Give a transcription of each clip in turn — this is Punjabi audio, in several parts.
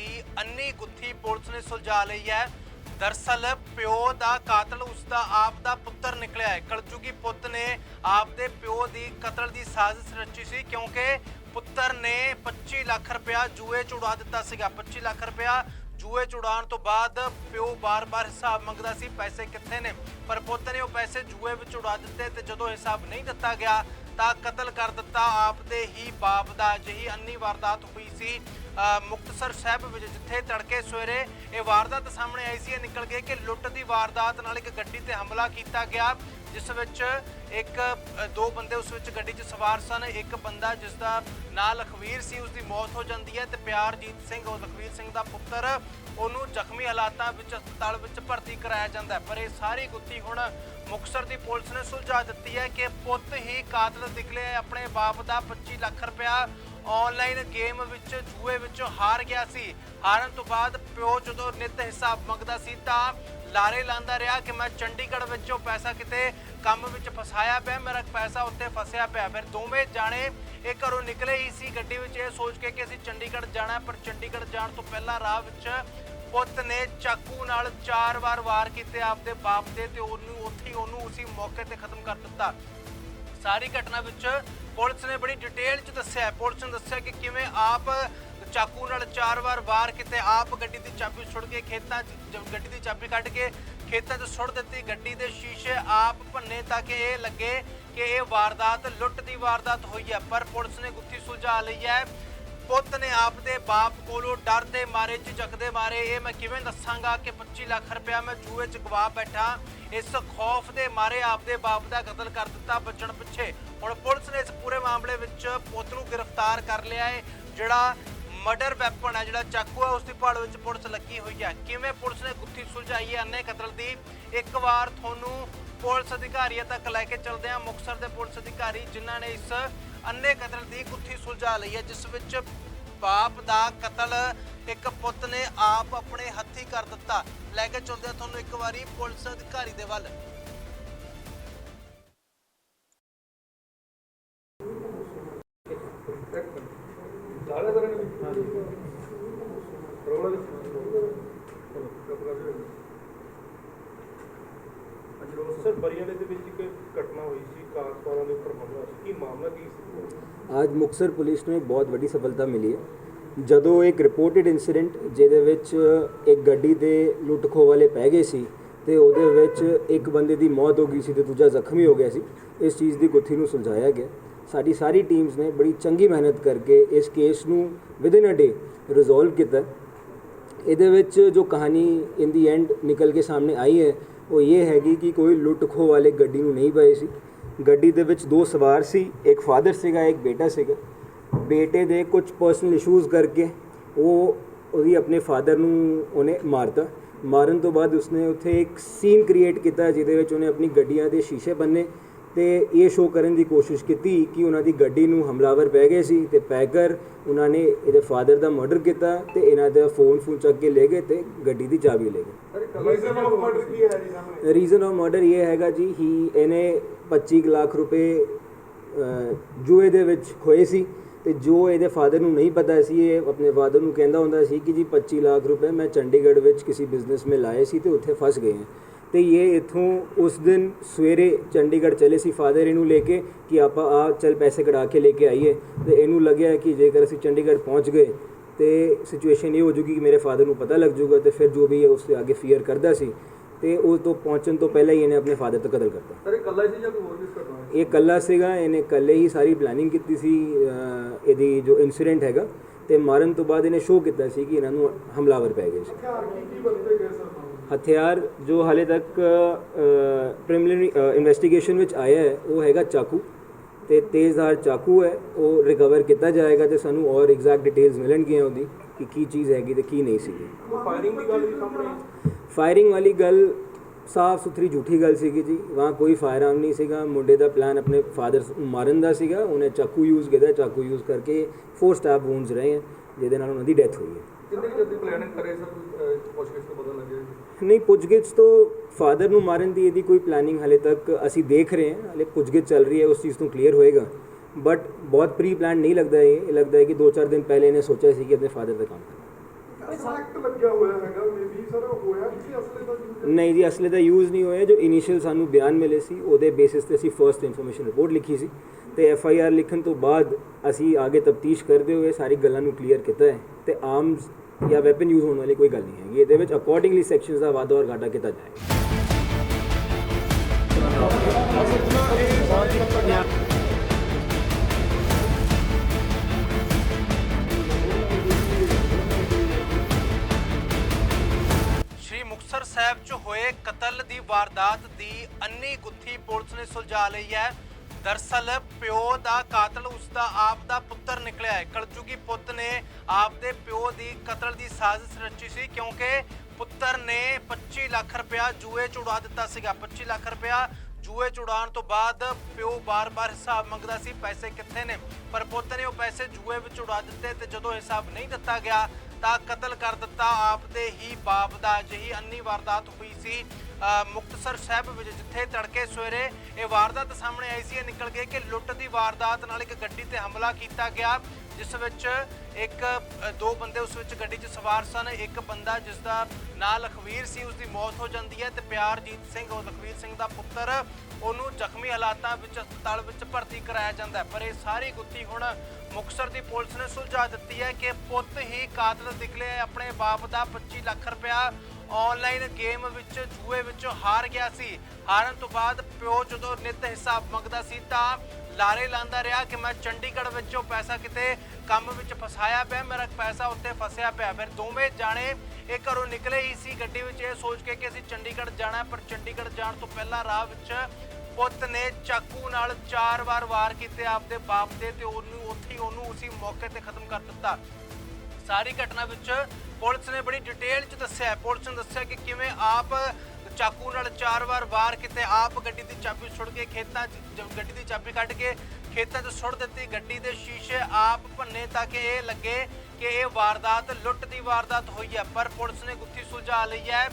ਦੀ ਅੰਨੀ ਗੁੱਥੀ ਪੁਲਿਸ ਨੇ ਸੁਲਝਾ ਲਈ ਹੈ। ਦਰਸਲ ਪਿਓ ਦਾ ਕਾਤਲ, ਉਸ ਦਾ ਆਪ ਦਾ ਪੁੱਤਰ ਨਿਕਲਿਆ ਹੈ। ਕਲਯੁਗੀ ਪੁੱਤ ਨੇ ਆਪ ਦੇ ਪਿਓ ਦੀ ਕਤਲ ਦੀ ਸਾਜ਼ਿਸ਼ ਰਚੀ ਸੀ ਕਿਉਂਕਿ ਪੁੱਤਰ ਨੇ 25 ਲੱਖ ਰੁਪਇਆ ਜੂਏ ਚ ਉਡਾ ਦਿੱਤਾ ਸੀਗਾ। 25 ਲੱਖ ਰੁਪਇਆ ਜੂਏ ਚ ਉਡਾਉਣ ਤੋਂ ਬਾਅਦ ਪਿਓ ਬਾਰ-ਬਾਰ ਹਿਸਾਬ ਮੰਗਦਾ ਸੀ, ਪੈਸੇ ਕਿੱਥੇ ਨੇ? ਪਰ ਪੁੱਤ ਨੇ ਉਹ ਪੈਸੇ ਜੂਏ ਵਿੱਚ ਉਡਾ ਦਿੱਤੇ ਤੇ ਜਦੋਂ ਹਿਸਾਬ ਨਹੀਂ ਦਿੱਤਾ ਗਿਆ ਤਾਂ ਕਤਲ ਕਰ ਦਿੱਤਾ। ਆਪ ਦੇ ਹੀ ਬਾਪ ਦਾ ਅਜਿਹੀ ਅੰਨੀ ਵਾਰਦਾਤ ਹੋਈ ਸੀ ਮੁਕਤਸਰ ਸਾਹਿਬ ਵਿੱਚ ਜਿੱਥੇ ਤੜਕੇ ਸਵੇਰੇ ਇਹ ਵਾਰਦਾਤ ਸਾਹਮਣੇ ਆਈ ਸੀ, ਇਹ ਨਿਕਲ ਗਏ ਕਿ ਲੁੱਟ ਦੀ ਵਾਰਦਾਤ ਨਾਲ ਇੱਕ ਗੱਡੀ ਤੇ ਹਮਲਾ ਕੀਤਾ ਗਿਆ, ਜਿਸ ਵਿੱਚ ਇੱਕ ਦੋ ਬੰਦੇ ਉਸ ਵਿੱਚ ਗੱਡੀ 'ਚ ਸਵਾਰ ਸਨ, ਇੱਕ ਬੰਦਾ ਜਿਸ ਦਾ ਨਾਂ ਲਖਵੀਰ ਸੀ ਉਸ ਦੀ ਮੌਤ ਹੋ ਜਾਂਦੀ ਹੈ ਤੇ ਪਿਆਰਜੀਤ ਸਿੰਘ, ਉਹ ਲਖਵੀਰ ਸਿੰਘ ਦਾ ਪੁੱਤਰ, ਉਹਨੂੰ ਜ਼ਖਮੀ ਹਾਲਾਤਾਂ ਵਿੱਚ ਹਸਪਤਾਲ ਵਿੱਚ ਭਰਤੀ ਕਰਾਇਆ ਜਾਂਦਾ ਹੈ। ਪਰ ਇਹ ਸਾਰੀ ਗੁੱਥੀ ਹੁਣ ਮੁਕਤਸਰ ਦੀ ਪੁਲਿਸ ਨੇ ਸੁਲਝਾ ਦਿੱਤੀ ਹੈ ਕਿ ਪੁੱਤ ਹੀ ਕਾਤਲ ਨਿਕਲਿਆ ਆਪਣੇ ਬਾਪ ਦਾ 25 ਲੱਖ ਰੁਪਇਆ ਆਨਲਾਈਨ ਗੇਮ ਵਿੱਚ ਜੂਏ ਵਿੱਚੋਂ ਹਾਰ ਗਿਆ ਸੀ। ਹਾਰਨ ਤੋਂ ਬਾਅਦ ਪਿਓ ਜਦੋਂ ਨਿਤ ਹਿਸਾਬ ਮੰਗਦਾ ਸੀ ਤਾਂ ਲਾਰੇ ਲਾਂਦਾ ਰਿਹਾ ਕਿ ਮੈਂ ਚੰਡੀਗੜ੍ਹ ਵਿੱਚੋਂ ਪੈਸਾ ਕਿਤੇ ਕੰਮ ਵਿੱਚ ਫਸਾਇਆ ਪਿਆ, ਮੇਰਾ ਪੈਸਾ ਉੱਤੇ ਫਸਿਆ ਪਿਆ। ਫਿਰ ਦੋਵੇਂ ਜਾਣੇ ਇਹ ਘਰੋਂ ਨਿਕਲੇ ਹੀ ਸੀ। ਗੱਡੀ ਵਿੱਚ ਇਹ ਸੋਚ ਕੇ ਕਿ ਅਸੀਂ ਚੰਡੀਗੜ੍ਹ ਜਾਣਾ, ਪਰ ਚੰਡੀਗੜ੍ਹ ਜਾਣ ਤੋਂ ਪਹਿਲਾਂ ਰਾਹ ਵਿੱਚ ਪੁੱਤ ਨੇ ਚਾਕੂ ਨਾਲ ਚਾਰ ਵਾਰ ਵਾਰ ਕੀਤੇ ਆਪਦੇ ਬਾਪ ਦੇ ਤੇ ਉਹਨੂੰ ਉੱਥੇ ਹੀ ਉਹਨੂੰ ਉਸੇ ਮੌਕੇ ਤੇ ਖਤਮ ਕਰ ਦਿੱਤਾ। ਸਾਰੀ ਘਟਨਾ ਵਿੱਚ ਪੁਲਿਸ ਨੇ ਬੜੀ ਡਿਟੇਲ ਚ ਦੱਸਿਆ ਪੁਲਿਸ ਨੇ ਦੱਸਿਆ ਕਿ ਕਿਵੇਂ ਆਪ ਚਾਕੂ ਨਾਲ ਚਾਰ ਵਾਰ ਵਾਰ ਕਿਤੇ ਆਪ ਗੱਡੀ ਦੀ ਚਾਬੀ ਸੁੱਟ ਕੇ ਖੇਤਾਂ 'ਚ ਗੱਡੀ ਦੀ ਚਾਬੀ ਕੱਢ ਕੇ ਖੇਤਾਂ 'ਚ ਸੁੱਟ ਦਿੱਤੀ। ਗੱਡੀ ਦੇ ਸ਼ੀਸ਼ੇ ਆਪ ਭੰਨੇ ਤਾਂ ਕਿ ਇਹ ਲੱਗੇ ਕਿ ਇਹ ਵਾਰਦਾਤ ਲੁੱਟ ਦੀ ਵਾਰਦਾਤ ਹੋਈ ਹੈ, ਪਰ ਪੁਲਿਸ ਨੇ ਗੁੱਥੀ ਸੁਲਝਾ ਲਈ ਹੈ। ਪੁੱਤ ਨੇ ਆਪ ਦੇ ਬਾਪ ਕੋਲੋਂ ਡਰ ਦੇ ਮਾਰੇ, ਝਿਜਕ ਦੇ ਮਾਰੇ। ਇਹ ਮੈਂ ਕਿਵੇਂ ਦੱਸਾਂਗਾ ਕਿ 25 ਲੱਖ ਰੁਪਇਆ ਮੈਂ ਜੂਏ 'ਚ ਗਵਾ ਬੈਠਾ। ਇਸ ਖੌਫ ਦੇ ਮਾਰੇ ਆਪਦੇ ਬਾਪ ਦਾ ਕਤਲ ਕਰ ਦਿੱਤਾ ਬਚਣ ਪਿੱਛੇ। ਹੁਣ ਪੁਲਿਸ ਨੇ ਇਸ ਪੂਰੇ ਮਾਮਲੇ ਵਿੱਚ ਪੁੱਤ ਨੂੰ ਗ੍ਰਿਫਤਾਰ ਕਰ ਲਿਆ ਹੈ। ਜਿਹੜਾ ਮਰਡਰ ਵੈਪਨ ਹੈ, ਜਿਹੜਾ ਚਾਕੂ ਹੈ, ਉਸ ਦੀ ਭਾਲ ਵਿੱਚ ਪੁਲਿਸ ਲੱਗੀ ਹੋਈ ਹੈ। ਕਿਵੇਂ ਪੁਲਿਸ ਨੇ ਗੁੱਥੀ ਸੁਲਝਾਈ ਹੈ ਅੰਨੇ ਕਤਲ ਦੀ? ਇੱਕ ਵਾਰ ਤੁਹਾਨੂੰ ਪੁਲਿਸ ਅਧਿਕਾਰੀਆਂ ਤੱਕ ਲੈ ਕੇ ਚੱਲਦੇ ਹਾਂ। ਮੁਕਤਸਰ ਦੇ ਪੁਲਿਸ ਅਧਿਕਾਰੀ ਜਿਨ੍ਹਾਂ ਨੇ ਇਸ ਅੰਨੇ ਕਤਲ ਦੀ ਗੁੱਥੀ ਸੁਲਝਾ ਲਈ ਹੈ, ਜਿਸ ਵਿੱਚ ਬਾਪ ਦਾ ਕਤਲ, ਇੱਕ ਪੁੱਤ ਨੇ ਆਪ ਆਪਣੇ ਹੱਥੀ ਕਰ ਦਿੱਤਾ। ਲੈ ਕੇ ਚੱਲਦੇ ਹਾਂ ਤੁਹਾਨੂੰ ਇੱਕ ਵਾਰੀ ਪੁਲਿਸ ਅਧਿਕਾਰੀ ਦੇ ਵੱਲ। ਦਾੜਾ ਕਰਨ ਵੀ ਰੋਲ ਸਰ ਬਰੀਆਲੇ ਦੇ ਵਿੱਚ ਇੱਕ ਘਟਨਾ ਹੋਈ ਸੀ ਕਾਰਪੋਰਾਂ ਦੇ ਉੱਪਰ ਹਮਲਾ ਸੀ। ਕੀ ਮਾਮਲਾ ਕੀ ਸੀ? ਅੱਜ ਮੁਕਤਸਰ ਪੁਲਿਸ ਨੂੰ ਇੱਕ ਬਹੁਤ ਵੱਡੀ ਸਫਲਤਾ ਮਿਲੀ ਹੈ। ਜਦੋਂ ਇੱਕ ਰਿਪੋਰਟਡ ਇਨਸੀਡੈਂਟ ਜਿਹਦੇ ਵਿੱਚ ਇੱਕ ਗੱਡੀ ਦੇ ਲੁੱਟ ਖੋਹ ਵਾਲੇ ਪੈ ਗਏ ਸੀ ਤੇ ਉਹਦੇ ਵਿੱਚ ਇੱਕ ਬੰਦੇ ਦੀ ਮੌਤ ਹੋ ਗਈ ਸੀ ਤੇ ਦੂਜਾ ਜ਼ਖਮੀ ਹੋ ਗਿਆ ਸੀ, ਇਸ ਚੀਜ਼ ਦੀ ਗੁੱਥੀ ਨੂੰ ਸੁਲਝਾਇਆ ਗਿਆ। ਸਾਡੀ ਸਾਰੀ ਟੀਮਸ ਨੇ ਬੜੀ ਚੰਗੀ ਮਿਹਨਤ ਕਰਕੇ ਇਸ ਕੇਸ ਨੂੰ ਵਿਦਿਨ ਅ ਡੇ ਰਿਜ਼ੋਲਵ ਕੀਤਾ। ਇਹਦੇ ਵਿੱਚ ਜੋ ਕਹਾਣੀ ਇਨ ਦੀ ਐਂਡ ਨਿਕਲ ਕੇ ਸਾਹਮਣੇ ਆਈ ਹੈ ਉਹ ਇਹ ਹੈਗੀ ਕਿ ਕੋਈ ਲੁੱਟ ਖੋਹ ਵਾਲੇ ਗੱਡੀ ਨੂੰ ਨਹੀਂ ਪਏ ਸੀ। ਗੱਡੀ ਦੇ ਵਿੱਚ ਦੋ ਸਵਾਰ ਸੀ, ਇੱਕ ਫਾਦਰ ਸੀਗਾ, ਇੱਕ ਬੇਟਾ ਸੀਗਾ। ਬੇਟੇ ਦੇ ਕੁਝ ਪਰਸਨਲ ਇਸ਼ੂਜ਼ ਕਰਕੇ ਉਹ ਉਹਦੀ ਆਪਣੇ ਫਾਦਰ ਨੂੰ ਉਹਨੇ ਮਾਰਤਾ। ਮਾਰਨ ਤੋਂ ਬਾਅਦ ਉਸਨੇ ਉੱਥੇ ਇੱਕ ਸੀਨ ਕ੍ਰੀਏਟ ਕੀਤਾ ਜਿਹਦੇ ਵਿੱਚ ਉਹਨੇ ਆਪਣੀ ਗੱਡੀਆਂ ਦੇ ਸ਼ੀਸ਼ੇ ਬੰਨੇ। ਤੇ ਇਹ ਸ਼ੋਅ ਕਰਨ ਦੀ ਕੋਸ਼ਿਸ਼ ਕੀਤੀ ਕਿ ਉਹਨਾਂ ਦੀ ਗੱਡੀ ਨੂੰ ਹਮਲਾਵਰ ਪੈ ਗਏ ਸੀ ਤੇ ਪੈ ਕਰ ਉਹਨਾਂ ਨੇ ਇਹਦੇ ਫਾਦਰ ਦਾ ਮਰਡਰ ਕੀਤਾ ਤੇ ਇਹਨਾਂ ਦਾ ਫੋਨ ਫੋਨ ਚੱਕ ਕੇ ਲੈ ਗਏ ਤੇ ਗੱਡੀ ਦੀ ਚਾਬੀ ਲੈ ਗਏ। ਰੀਜ਼ਨ ਆਫ ਮਰਡਰ ਕੀ ਹੈ ਜੀ ਸਾਹਮਣੇ? ਰੀਜ਼ਨ ਆਫ ਮਰਡਰ ਇਹ ਹੈਗਾ ਜੀ ਹੀ ਇਹਨੇ 25 ਕੁ ਲੱਖ ਰੁਪਏ ਜੂਏ ਦੇ ਵਿੱਚ ਖੋਏ ਸੀ ਤੇ ਜੋ ਇਹਦੇ ਫਾਦਰ ਨੂੰ ਨਹੀਂ ਪਤਾ ਸੀ ਇਹ ਆਪਣੇ ਫਾਦਰ ਨੂੰ ਕਹਿੰਦਾ ਹੁੰਦਾ ਸੀ ਕਿ ਜੀ 25 ਲੱਖ ਰੁਪਏ ਮੈਂ ਚੰਡੀਗੜ੍ਹ ਵਿੱਚ ਕਿਸੇ ਬਿਜ਼ਨਸ ਮੇ ਲਾਏ ਸੀ ਤੇ ਉੱਥੇ ਫਸ ਗਏ ਹਾਂ ਤੇ ਇਹ ਇਥੋਂ ਉਸ ਦਿਨ ਸਵੇਰੇ ਚੰਡੀਗੜ੍ਹ ਚਲੇ ਸੀ। ਫਾਦਰ ਇਹਨੂੰ ਲੈ ਕੇ ਕਿ ਆਪਾਂ ਆ ਚੱਲ ਪੈਸੇ ਕਢਾ ਕੇ ਲੈ ਕੇ ਆਈਏ। ਤੇ ਇਹਨੂੰ ਲੱਗਿਆ ਕਿ ਜੇਕਰ ਅਸੀਂ ਚੰਡੀਗੜ੍ਹ ਪਹੁੰਚ ਗਏ ਤੇ ਸਿਚੁਏਸ਼ਨ ਇਹ ਹੋ ਜੂਗੀ ਕਿ ਮੇਰੇ ਫਾਦਰ ਨੂੰ ਪਤਾ ਲੱਗ ਜੂਗਾ ਤੇ ਫਿਰ ਜੋ ਵੀ ਉਸ ਤੇ ਅੱਗੇ ਫੀਅਰ ਕਰਦਾ ਸੀ। ਤੇ ਉਸ ਤੋਂ ਪਹੁੰਚਣ ਤੋਂ ਪਹਿਲਾਂ ਹੀ ਇਹਨੇ ਆਪਣੇ ਫਾਦਰ ਤੋਂ ਕਤਲ ਕਰਤਾ। ਸਰ ਇਹ ਕੱਲਾ ਸੀ ਜਾਂ ਕੋਈ ਹੋਰ ਵੀ ਘਟਨਾ ਇਹ ਕੱਲਾ ਸੀਗਾ ਇਹਨੇ ਕੱਲੇ ਹੀ ਸਾਰੀ ਪਲੈਨਿੰਗ ਕੀਤੀ ਸੀ। ਇਹਦੀ ਜੋ ਇਨਸੀਡੈਂਟ ਹੈਗਾ ਤੇ ਮਾਰਨ ਤੋਂ ਬਾਅਦ ਇਹਨੇ ਸ਼ੋਅ ਕੀਤਾ ਸੀ ਕਿ ਇਹਨਾਂ ਨੂੰ ਹਮਲਾਵਰ ਪੈ ਗਏ ਸੀ। ਹਥਿਆਰ ਜੋ ਹਾਲੇ ਤੱਕ ਪ੍ਰੀਲਿਮਿਨਰੀ ਇਨਵੈਸਟੀਗੇਸ਼ਨ ਵਿੱਚ ਆਇਆ ਹੈ ਉਹ ਹੈਗਾ ਚਾਕੂ ਤੇ ਤੇਜ਼ਧਾਰ ਚਾਕੂ ਹੈ। ਉਹ ਰਿਕਵਰ ਕੀਤਾ ਜਾਏਗਾ ਤੇ ਸਾਨੂੰ ਔਰ ਐਗਜ਼ੈਕਟ ਡਿਟੇਲਸ ਮਿਲਣਗੀਆਂ ਉਹਦੀ ਕਿ ਕੀ ਚੀਜ਼ ਹੈਗੀ ਤੇ ਕੀ ਨਹੀਂ ਸੀਗੀ। ਫਾਇਰਿੰਗ ਦੀ ਗੱਲ ਵੀ ਸਾਹਮਣੇ। ਫਾਇਰਿੰਗ ਵਾਲੀ ਗੱਲ ਸਾਫ਼ ਸੁਥਰੀ ਝੂਠੀ ਗੱਲ ਸੀਗੀ ਜੀ। ਵਾਂ ਕੋਈ ਫਾਇਰਆਰਮ ਨਹੀਂ ਸੀਗਾ। ਮੁੰਡੇ ਦਾ ਪਲਾਨ ਆਪਣੇ ਫਾਦਰ ਮਾਰਨ ਦਾ ਸੀਗਾ। ਉਹਨੇ ਚਾਕੂ ਯੂਜ਼ ਕੀਤਾ। ਚਾਕੂ ਯੂਜ਼ ਕਰਕੇ ਫੋਰ ਸਟੈਪ ਵੂਨਸ ਰਹੇ ਹੈ ਜਿਹਦੇ ਨਾਲ ਉਹਨਾਂ ਦੀ ਡੈਥ ਹੋਈ ਹੈ। ਕਿੰਨੇ ਕੁ ਜਲਦੀ ਪਲੈਨਿੰਗ ਕਰੇ ਸਰ? ਕੋਈ ਪੁੱਛਗਿੱਛ ਤੋਂ ਪਤਾ ਲੱਗਿਆ ਜੀ ਨਹੀਂ ਪੁੱਛਗਿੱਛ ਤੋਂ ਫਾਦਰ ਨੂੰ ਮਾਰਨ ਦੀ ਇਹਦੀ ਕੋਈ ਪਲੈਨਿੰਗ ਹਲੇ ਤੱਕ ਅਸੀਂ ਦੇਖ ਰਹੇ ਹਾਂ। ਹਲੇ ਪੁੱਛਗਿੱਛ ਚੱਲ ਰਹੀ ਹੈ। ਉਸ ਚੀਜ਼ ਤੋਂ ਕਲੀਅਰ ਹੋਏਗਾ। ਬਟ ਬਹੁਤ ਪ੍ਰੀ ਪਲਾਨ ਨਹੀਂ ਲੱਗਦਾ ਇਹ। ਇਹ ਲੱਗਦਾ ਹੈ ਕਿ 2-4 ਦਿਨ ਪਹਿਲੇ ਇਹਨੇ ਸੋਚਿਆ ਸੀ ਕਿ ਆਪਣੇ ਫਾਦਰ ਦਾ ਕੰਮ ਕਰਨਾ ਸੈਕਟ ਲੱਗਿਆ ਹੋਇਆ ਹੈਗਾ ਮੇਬੀ ਸਰ ਹੋਇਆ ਕਿ ਅਸਲੇ ਦਾ ਯੂਜ਼ ਨਹੀਂ ਜੀ, ਅਸਲੇ ਦਾ ਯੂਜ਼ ਨਹੀਂ ਹੋਇਆ। ਜੋ ਇਨੀਸ਼ੀਅਲ ਸਾਨੂੰ ਬਿਆਨ ਮਿਲੇ ਸੀ, ਉਹਦੇ ਬੇਸਿਸ ਤੇ ਅਸੀਂ ਫਰਸਟ ਇਨਫੋਰਮੇਸ਼ਨ ਰਿਪੋਰਟ ਲਿਖੀ ਸੀ। ਤੇ ਐਫ ਆਈ ਆਰ ਲਿਖਣ ਤੋਂ ਬਾਅਦ ਅਸੀਂ ਅੱਗੇ ਤਫਤੀਸ਼ ਕਰਦੇ ਹੋਏ ਸਾਰੀ ਗੱਲਾਂ ਨੂੰ ਕਲੀਅਰ ਕੀਤਾ ਹੈ। ਤੇ ਆਰਮਸ ਜਾਂ ਵੈਪਨ ਯੂਜ਼ ਹੋਣ ਵਾਲੀ ਕੋਈ ਗੱਲ ਨਹੀਂ ਹੈਗੀ। ਇਹਦੇ ਵਿੱਚ ਅਕੋਰਡਿੰਗਲੀ ਸੈਕਸ਼ਨਸ ਦਾ ਵਾਧਾ ਔਰ ਘਾਟਾ ਕੀਤਾ ਜਾਏਗਾ। ਮੁਕਤਸਰ ਸਾਹਿਬ 'ਚ ਹੋਏ ਕਤਲ ਦੀ ਵਾਰਦਾਤ ਦੀ ਅੰਨੀ ਗੁੱਥੀ ਪੁਲਿਸ ਨੇ ਸੁਲਝਾ ਲਈ ਹੈ। ਦਰਸਲ ਪਿਓ ਦਾ ਕਾਤਲ ਉਸ ਦਾ ਆਪ ਦਾ ਪੁੱਤਰ ਨਿਕਲਿਆ ਹੈ। ਕਲਯੁਗੀ ਪੁੱਤ ਨੇ ਆਪ ਦੇ ਪਿਓ ਦੀ ਕਤਲ ਦੀ ਸਾਜ਼ਿਸ਼ ਰਚੀ ਸੀ ਕਿਉਂਕਿ ਪੁੱਤਰ ਨੇ 25 ਲੱਖ ਰੁਪਇਆ ਜੂਏ 'ਚ ਉਡਾ ਦਿੱਤਾ ਸੀਗਾ। 25 ਲੱਖ ਰੁਪਇਆ ਜੂਏ ਚ ਉਡਾਉਣ ਤੋਂ ਬਾਅਦ ਪਿਓ ਬਾਰ-ਬਾਰ ਹਿਸਾਬ ਮੰਗਦਾ ਸੀ ਪੈਸੇ ਕਿੱਥੇ ਨੇ? ਪਰ ਪੁੱਤ ਨੇ ਉਹ ਪੈਸੇ ਜੂਏ ਵਿੱਚ ਉਡਾ ਦਿੱਤੇ ਤੇ ਜਦੋਂ ਹਿਸਾਬ ਨਹੀਂ ਦਿੱਤਾ ਗਿਆ ਦਾ ਕਤਲ ਕਰ ਦਿੱਤਾ ਆਪ ਦੇ ਹੀ ਬਾਪ ਦਾ ਅਜਿਹੀ ਅੰਨੀ ਵਾਰਦਾਤ ਹੋਈ ਸੀ ਅ, ਮੁਕਤਸਰ ਸਾਹਿਬ ਵਿੱਚ ਜਿੱਥੇ ਤੜਕੇ ਸਵੇਰੇ ਇਹ ਵਾਰਦਾਤ ਸਾਹਮਣੇ ਆਈ ਸੀ ਇਹ ਨਿਕਲ ਗਈ ਕਿ ਲੁੱਟ ਦੀ ਵਾਰਦਾਤ ਨਾਲ ਇੱਕ ਗੱਡੀ ਤੇ ਹਮਲਾ ਕੀਤਾ ਗਿਆ। ਜਿਸ ਵਿੱਚ ਇੱਕ ਦੋ ਬੰਦੇ ਉਸ ਵਿੱਚ ਗੱਡੀ 'ਚ ਸਵਾਰ ਸਨ, ਇੱਕ ਬੰਦਾ ਜਿਸ ਦਾ ਨਾਂ ਲਖਵੀਰ ਸੀ ਉਸ ਦੀ ਮੌਤ ਹੋ ਜਾਂਦੀ ਹੈ ਤੇ ਪਿਆਰਜੀਤ ਸਿੰਘ, ਉਹ ਲਖਵੀਰ ਸਿੰਘ ਦਾ ਪੁੱਤਰ, ਉਹਨੂੰ ਜ਼ਖਮੀ ਹਾਲਾਤਾਂ ਵਿੱਚ ਹਸਪਤਾਲ ਵਿੱਚ ਭਰਤੀ ਕਰਾਇਆ ਜਾਂਦਾ ਪਰ ਇਹ ਸਾਰੀ ਗੁੱਥੀ ਹੁਣ ਮੁਕਤਸਰ ਦੀ ਪੁਲਿਸ ਨੇ ਸੁਲਝਾ ਦਿੱਤੀ ਹੈ ਕਿ ਪੁੱਤ ਹੀ ਕਾਤਲ ਨਿਕਲਿਆ ਆਪਣੇ ਬਾਪ ਦਾ 25 ਲੱਖ ਰੁਪਇਆ ਆਨਲਾਈਨ ਗੇਮ ਵਿੱਚ ਜੂਏ ਵਿੱਚ ਹਾਰ ਗਿਆ ਸੀ। ਹਾਰਨ ਤੋਂ ਬਾਅਦ ਪਿਓ ਜਦੋਂ ਨਿਤ ਹਿਸਾਬ ਮੰਗਦਾ ਸੀ ਤਾਂ ਲਾਰੇ ਲਾਂਦਾ ਰਿਹਾ ਕਿ ਮੈਂ ਚੰਡੀਗੜ੍ਹ ਵਿੱਚੋਂ ਪੈਸਾ ਕਿਤੇ ਕੰਮ ਵਿੱਚ ਫਸਾਇਆ ਪਿਆ, ਮੇਰਾ ਪੈਸਾ ਉੱਤੇ ਫਸਿਆ ਪਿਆ। ਫਿਰ ਦੋਵੇਂ ਜਾਣੇ ਇਹ ਘਰੋਂ ਨਿਕਲੇ ਹੀ ਸੀ ਗੱਡੀ ਵਿੱਚ। ਇਹ ਸੋਚ ਕੇ ਕਿ ਅਸੀਂ ਚੰਡੀਗੜ੍ਹ ਜਾਣਾ, ਪਰ ਚੰਡੀਗੜ੍ਹ ਜਾਣ ਤੋਂ ਪਹਿਲਾਂ ਰਾਹ ਵਿੱਚ ਪੁੱਤ ਨੇ ਚਾਕੂ ਨਾਲ ਚਾਰ ਵਾਰ ਵਾਰ ਕੀਤੇ ਆਪਦੇ ਬਾਪ ਦੇ ਤੇ ਉਹਨੂੰ ਉੱਥੇ ਉਹਨੂੰ ਉਸੇ ਮੌਕੇ ਤੇ ਖਤਮ ਕਰ ਦਿੱਤਾ। ਸਾਰੀ ਘਟਨਾ ਵਿੱਚ ਪੁਲਿਸ ਨੇ ਬੜੀ ਡਿਟੇਲ ਚ ਦੱਸਿਆ। ਪੁਲਿਸ ਨੇ ਦੱਸਿਆ ਕਿ ਕਿਵੇਂ ਆਪ ਚਾਕੂ ਨਾਲ ਚਾਰ ਵਾਰ ਵਾਰ ਕਿਤੇ ਆਪ ਗੱਡੀ ਦੀ ਚਾਬੀ ਸੁੱਟ ਕੇ ਖੇਤਾਂ 'ਚ ਗੱਡੀ ਦੀ ਚਾਬੀ ਕੱਢ ਕੇ ਖੇਤਾਂ 'ਚ ਸੁੱਟ ਦਿੱਤੀ। ਗੱਡੀ ਦੇ ਸ਼ੀਸ਼ੇ ਆਪ ਭੰਨੇ ਤਾਂ ਕਿ ਇਹ ਲੱਗੇ ਕਿ ਇਹ ਵਾਰਦਾਤ ਲੁੱਟ ਦੀ ਵਾਰਦਾਤ ਹੋਈ ਹੈ, ਪਰ ਪੁਲਿਸ ਨੇ ਗੁੱਥੀ ਸੁਲਝਾ ਲਈ ਹੈ।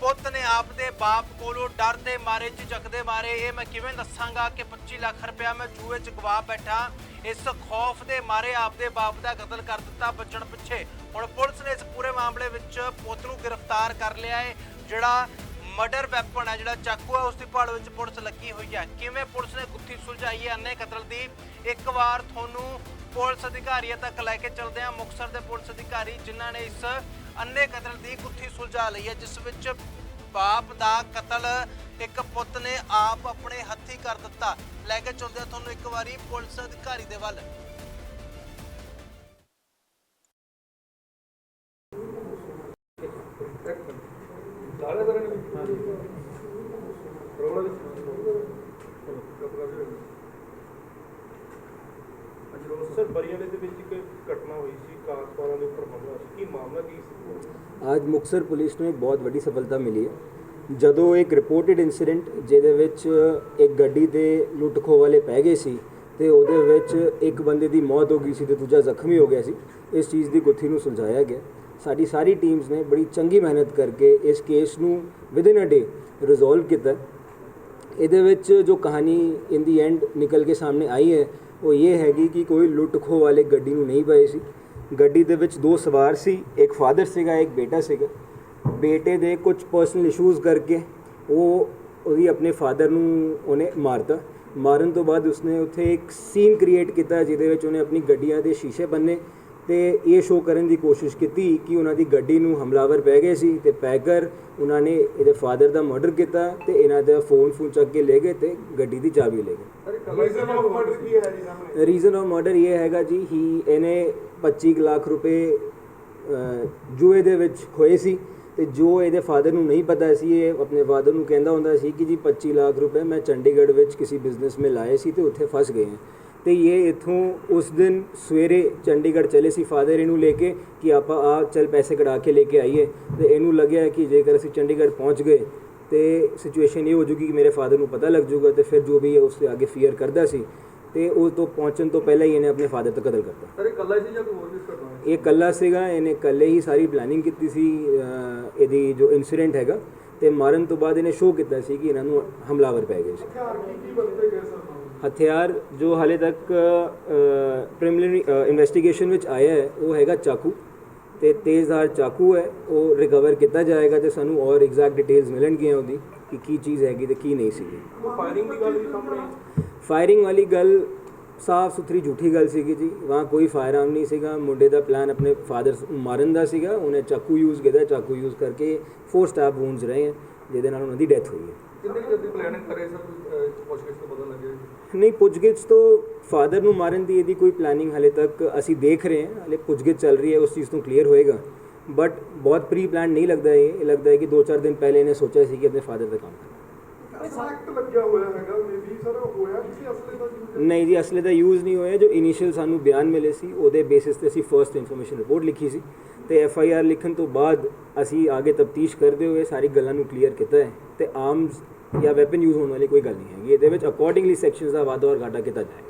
ਪੁੱਤ ਨੇ ਆਪਦੇ ਬਾਪ ਕੋਲੋਂ ਡਰ ਦੇ ਮਾਰੇ ਝਿਜਕ ਦੇ ਮਾਰੇ। ਇਹ ਮੈਂ ਕਿਵੇਂ ਦੱਸਾਂਗਾ ਕਿ 25 ਲੱਖ ਰੁਪਇਆ ਮੈਂ ਜੂਏ 'ਚ ਗਵਾ ਬੈਠਾ। ਇਸ ਖੌਫ ਦੇ ਮਾਰੇ ਆਪਦੇ ਬਾਪ ਦਾ ਕਤਲ ਕਰ ਦਿੱਤਾ ਬਚਣ ਪਿੱਛੇ। ਹੁਣ ਪੁਲਿਸ ਨੇ ਇਸ ਪੂਰੇ ਮਾਮਲੇ ਵਿੱਚ ਪੁੱਤ ਨੂੰ ਗ੍ਰਿਫਤਾਰ ਕਰ ਲਿਆ ਹੈ, ਜਿਹੜਾ ਮਰਡਰ ਵੈਪਨ ਹੈ ਜਿਹੜਾ ਚਾਕੂ ਹੈ, ਉਸ ਦੀ ਭਾਲ ਵਿੱਚ ਪੁਲਿਸ ਲੱਗੀ ਹੋਈ ਹੈ। ਕਿਵੇਂ ਪੁਲਿਸ ਨੇ ਗੁੱਥੀ ਸੁਲਝਾਈ ਹੈ ਅੰਨੇ ਕਤਲ ਦੀ। ਇੱਕ ਵਾਰ ਤੁਹਾਨੂੰ ਪੁਲਿਸ ਅਧਿਕਾਰੀਆਂ ਤੱਕ ਲੈ ਕੇ ਚੱਲਦੇ ਹਾਂ। ਮੁਕਤਸਰ ਦੇ ਪੁਲਿਸ ਅਧਿਕਾਰੀ ਜਿਨ੍ਹਾਂ ਨੇ ਇਸ ਅੰਨੇ ਕਤਲ ਦੀ ਗੁੱਥੀ ਸੁਲਝਾ ਲਈ ਹੈ, ਜਿਸ ਵਿੱਚ ਬਾਪ ਦਾ ਕਤਲ ਇੱਕ ਪੁੱਤ ਨੇ ਆਪ ਆਪਣੇ ਹੱਥੀ ਕਰ ਦਿੱਤਾ। ਲੈ ਕੇ ਚੱਲਦੇ ਹਾਂ ਤੁਹਾਨੂੰ ਇੱਕ ਵਾਰੀ ਪੁਲਿਸ ਅਧਿਕਾਰੀ ਦੇ ਵੱਲ। ਸਰ ਬਰੀਆਲੇ ਦੇ ਵਿੱਚ ਇੱਕ ਘਟਨਾ ਹੋਈ ਸੀ ਕਾਰਪੋਰਾਂ ਦੇ ਉੱਪਰ ਹਮਲਾ ਸੀ। ਕੀ ਮਾਮਲਾ ਕੀ ਸੀ? ਅੱਜ ਮੁਕਤਸਰ ਪੁਲਿਸ ਨੂੰ ਇੱਕ ਬਹੁਤ ਵੱਡੀ ਸਫਲਤਾ ਮਿਲੀ ਹੈ। ਜਦੋਂ ਇੱਕ ਰਿਪੋਰਟਡ ਇਨਸੀਡੈਂਟ ਜਿਹਦੇ ਵਿੱਚ ਇੱਕ ਗੱਡੀ ਦੇ ਲੁੱਟ ਖੋਹ ਵਾਲੇ ਪੈ ਗਏ ਸੀ ਤੇ ਉਹਦੇ ਵਿੱਚ ਇੱਕ ਬੰਦੇ ਦੀ ਮੌਤ ਹੋ ਗਈ ਸੀ ਤੇ ਦੂਜਾ ਜ਼ਖਮੀ ਹੋ ਗਿਆ ਸੀ ਇਸ ਚੀਜ਼ ਦੀ ਗੁੱਥੀ ਨੂੰ ਸੁਲਝਾਇਆ ਗਿਆ। ਸਾਡੀ ਸਾਰੀ ਟੀਮਸ ਨੇ ਬੜੀ ਚੰਗੀ ਮਿਹਨਤ ਕਰਕੇ ਇਸ ਕੇਸ ਨੂੰ ਵਿਦਿਨ ਅ ਡੇ ਰਿਜ਼ੋਲਵ ਕੀਤਾ। ਇਹਦੇ ਵਿੱਚ ਜੋ ਕਹਾਣੀ ਇਨ ਦੀ ਐਂਡ ਨਿਕਲ ਕੇ ਸਾਹਮਣੇ ਆਈ ਹੈ, ਉਹ ਇਹ ਹੈਗੀ ਕਿ ਕੋਈ ਲੁੱਟ ਖੋਹ ਵਾਲੇ ਗੱਡੀ ਨੂੰ ਨਹੀਂ ਪਏ ਸੀ। ਗੱਡੀ ਦੇ ਵਿੱਚ ਦੋ ਸਵਾਰ ਸੀ, ਇੱਕ ਫਾਦਰ ਸੀਗਾ, ਇੱਕ ਬੇਟਾ ਸੀਗਾ। ਬੇਟੇ ਦੇ ਕੁਝ ਪਰਸਨਲ ਇਸ਼ੂਜ਼ ਕਰਕੇ ਉਹ ਉਹਦੀ ਆਪਣੇ ਫਾਦਰ ਨੂੰ ਉਹਨੇ ਮਾਰਤਾ। ਮਾਰਨ ਤੋਂ ਬਾਅਦ ਉਸਨੇ ਉੱਥੇ ਇੱਕ ਸੀਨ ਕ੍ਰੀਏਟ ਕੀਤਾ, ਜਿਹਦੇ ਵਿੱਚ ਉਹਨੇ ਆਪਣੀ ਗੱਡੀਆਂ ਦੇ ਸ਼ੀਸ਼ੇ ਬੰਨੇ। ਤੇ ਇਹ ਸ਼ੋਅ ਕਰਨ ਦੀ ਕੋਸ਼ਿਸ਼ ਕੀਤੀ ਕਿ ਉਹਨਾਂ ਦੀ ਗੱਡੀ ਨੂੰ ਹਮਲਾਵਰ ਪੈ ਗਏ ਸੀ ਤੇ ਪੈਕਰ ਉਹਨਾਂ ਨੇ ਇਹਦੇ ਫਾਦਰ ਦਾ ਮਰਡਰ ਕੀਤਾ ਤੇ ਇਹਨਾਂ ਦਾ ਫੋਨ ਫੋਨ ਚੱਕ ਕੇ ਲੈ ਗਏ ਤੇ ਗੱਡੀ ਦੀ ਚਾਬੀ ਲੈ ਗਏ। ਰੀਜ਼ਨ ਆਫ ਮਰਡਰ ਕੀ ਹੈ ਜੀ ਸਾਹਮਣੇ? ਰੀਜ਼ਨ ਆਫ ਮਰਡਰ ਇਹ ਹੈਗਾ ਜੀ ਹੀ ਇਹਨੇ 25 ਕੁ ਲੱਖ ਰੁਪਏ ਜੂਏ ਦੇ ਵਿੱਚ ਖੋਏ ਸੀ ਤੇ ਜੋ ਇਹਦੇ ਫਾਦਰ ਨੂੰ ਨਹੀਂ ਪਤਾ ਸੀ ਇਹ ਆਪਣੇ ਫਾਦਰ ਨੂੰ ਕਹਿੰਦਾ ਹੁੰਦਾ ਸੀ ਕਿ ਜੀ 25 ਲੱਖ ਰੁਪਏ ਮੈਂ ਚੰਡੀਗੜ੍ਹ ਵਿੱਚ ਕਿਸੇ ਬਿਜ਼ਨਸ ਮੇ ਲਾਏ ਸੀ ਤੇ ਉੱਥੇ ਫਸ ਗਏ ਹਾਂ ਤੇ ਇਹ ਇਥੋਂ ਉਸ ਦਿਨ ਸਵੇਰੇ ਚੰਡੀਗੜ੍ਹ ਚਲੇ ਸੀ ਫਾਦਰ ਇਹਨੂੰ ਲੈ ਕੇ ਕਿ ਆਪਾਂ ਆ ਚੱਲ ਪੈਸੇ ਕਢਾ ਕੇ ਲੈ ਕੇ ਆਈਏ। ਤੇ ਇਹਨੂੰ ਲੱਗਿਆ ਕਿ ਜੇਕਰ ਅਸੀਂ ਚੰਡੀਗੜ੍ਹ ਪਹੁੰਚ ਗਏ ਤੇ ਸਿਚੁਏਸ਼ਨ ਇਹ ਹੋ ਜੂਗੀ ਕਿ ਮੇਰੇ ਫਾਦਰ ਨੂੰ ਪਤਾ ਲੱਗ ਜੂਗਾ ਤੇ ਫਿਰ ਜੋ ਵੀ ਹੈ ਉਸ ਦੇ ਅੱਗੇ ਫੀਅਰ ਕਰਦਾ ਸੀ ਤੇ ਉਸ ਤੋਂ ਪਹੁੰਚਣ ਤੋਂ ਪਹਿਲਾਂ ਹੀ ਇਹਨੇ ਆਪਣੇ ਫਾਦਰ ਦਾ ਕਤਲ ਕਰਤਾ। ਸਰ ਇਹ ਕੱਲਾ ਸੀ ਜਾਂ ਕੋਈ ਹੋਰ ਵੀ ਘਟਨਾ ਇਹ ਇਕੱਲਾ ਸੀਗਾ ਇਹਨੇ ਇਕੱਲੇ ਹੀ ਸਾਰੀ ਪਲੈਨਿੰਗ ਕੀਤੀ ਸੀ ਇਹਦੀ ਜੋ ਇਨਸੀਡੈਂਟ ਹੈਗਾ ਤੇ ਮਾਰਨ ਤੋਂ ਬਾਅਦ ਇਹਨੇ ਸ਼ੋਅ ਕੀਤਾ ਸੀ ਕਿ ਇਹਨਾਂ ਨੂੰ ਹਮਲਾਵਰ ਪੈ ਗਏ ਸੀ। ਹਥਿਆਰ ਕੀ ਕੀ ਵਰਤੇ ਗਏ ਸਰ ਹਥਿਆਰ ਜੋ ਹਾਲੇ ਤੱਕ ਪ੍ਰੀਲਿਮਿਨਰੀ ਇਨਵੈਸਟੀਗੇਸ਼ਨ ਵਿੱਚ ਆਇਆ ਹੈ ਉਹ ਹੈਗਾ ਚਾਕੂ ਤੇ ਤੇਜ਼ਧਾਰ ਚਾਕੂ ਹੈ ਉਹ ਰਿਕਵਰ ਕੀਤਾ ਜਾਏਗਾ ਤੇ ਸਾਨੂੰ ਔਰ ਐਗਜ਼ੈਕਟ ਡਿਟੇਲਸ ਮਿਲਣਗੀਆਂ ਉਹਦੀ ਕਿ ਕੀ ਚੀਜ਼ ਹੈਗੀ ਤੇ ਕੀ ਨਹੀਂ ਸੀਗੀ। ਫਾਇਰਿੰਗ ਦੀ ਗੱਲ ਵੀ ਸਾਹਮਣੇ ਫਾਇਰਿੰਗ ਵਾਲੀ ਗੱਲ ਸਾਫ਼ ਸੁਥਰੀ ਝੂਠੀ ਗੱਲ ਸੀਗੀ ਜੀ ਵਹਾਂ ਕੋਈ ਫਾਇਰਆਰਮ ਨਹੀਂ ਸੀਗਾ ਮੁੰਡੇ ਦਾ ਪਲਾਨ ਆਪਣੇ ਫਾਦਰ ਮਾਰਨ ਦਾ ਸੀਗਾ ਉਹਨੇ ਚਾਕੂ ਯੂਜ਼ ਕੀਤਾ ਚਾਕੂ ਯੂਜ਼ ਕਰਕੇ ਫੋਰ ਸਟੈਪ ਵੂਨਸ ਰਹੇ ਜਿਹਦੇ ਨਾਲ ਉਹਨਾਂ ਦੀ ਡੈਥ ਹੋਈ ਹੈ। ਕਿੰਨੀ ਕੁ ਜਲਦੀ ਪਲੈਨਿੰਗ ਕਰੇ ਸਰ? ਪੁੱਛਗਿੱਛ ਤੋਂ ਪਤਾ ਲੱਗਿਆ ਜੀ ਨਹੀਂ ਪੁੱਛਗਿੱਛ ਤੋਂ ਫਾਦਰ ਨੂੰ ਮਾਰਨ ਦੀ ਇਹਦੀ ਕੋਈ ਪਲੈਨਿੰਗ ਹਲੇ ਤੱਕ ਅਸੀਂ ਦੇਖ ਰਹੇ ਹਾਂ। ਹਲੇ ਪੁੱਛਗਿੱਛ ਚੱਲ ਰਹੀ ਹੈ ਉਸ ਚੀਜ਼ ਤੋਂ ਕਲੀਅਰ ਹੋਏਗਾ। ਬਟ ਬਹੁਤ ਪ੍ਰੀ ਪਲਾਨ ਨਹੀਂ ਲੱਗਦਾ ਇਹ। ਲੱਗਦਾ ਹੈ ਕਿ 2-4 ਦਿਨ ਪਹਿਲੇ ਇਹਨੇ ਸੋਚਿਆ ਸੀ ਕਿ ਆਪਣੇ ਫਾਦਰ ਦਾ ਕੰਮ ਕਰਨਾ ਨਹੀਂ ਜੀ ਅਸਲੇ ਦਾ ਯੂਜ਼ ਨਹੀਂ ਹੋਇਆ। ਜੋ ਇਨੀਸ਼ੀਅਲ ਸਾਨੂੰ ਬਿਆਨ ਮਿਲੇ ਸੀ ਉਹਦੇ ਬੇਸਿਸ ਤੇ ਅਸੀਂ ਫਰਸਟ ਇਨਫੋਰਮੇਸ਼ਨ ਰਿਪੋਰਟ ਲਿਖੀ ਸੀ। ਤੇ ਐਫ ਆਈ ਆਰ ਲਿਖਣ ਤੋਂ ਬਾਅਦ ਅਸੀਂ ਆਗੇ ਤਫਤੀਸ਼ ਕਰਦੇ ਹੋਏ ਸਾਰੀ ਗੱਲਾਂ ਨੂੰ ਕਲੀਅਰ ਕੀਤਾ ਹੈ ਤੇ ਆਰਮਸ ਜਾਂ ਵੈਪਨ ਯੂਜ਼ ਹੋਣ ਵਾਲੀ ਕੋਈ ਗੱਲ ਨਹੀਂ ਹੈਗੀ। ਇਹਦੇ ਵਿੱਚ ਅਕੋਰਡਿੰਗਲੀ ਸੈਕਸ਼ਨਸ ਦਾ ਵਾਧਾ ਔਰ ਘਾਟਾ ਕੀਤਾ ਜਾਏ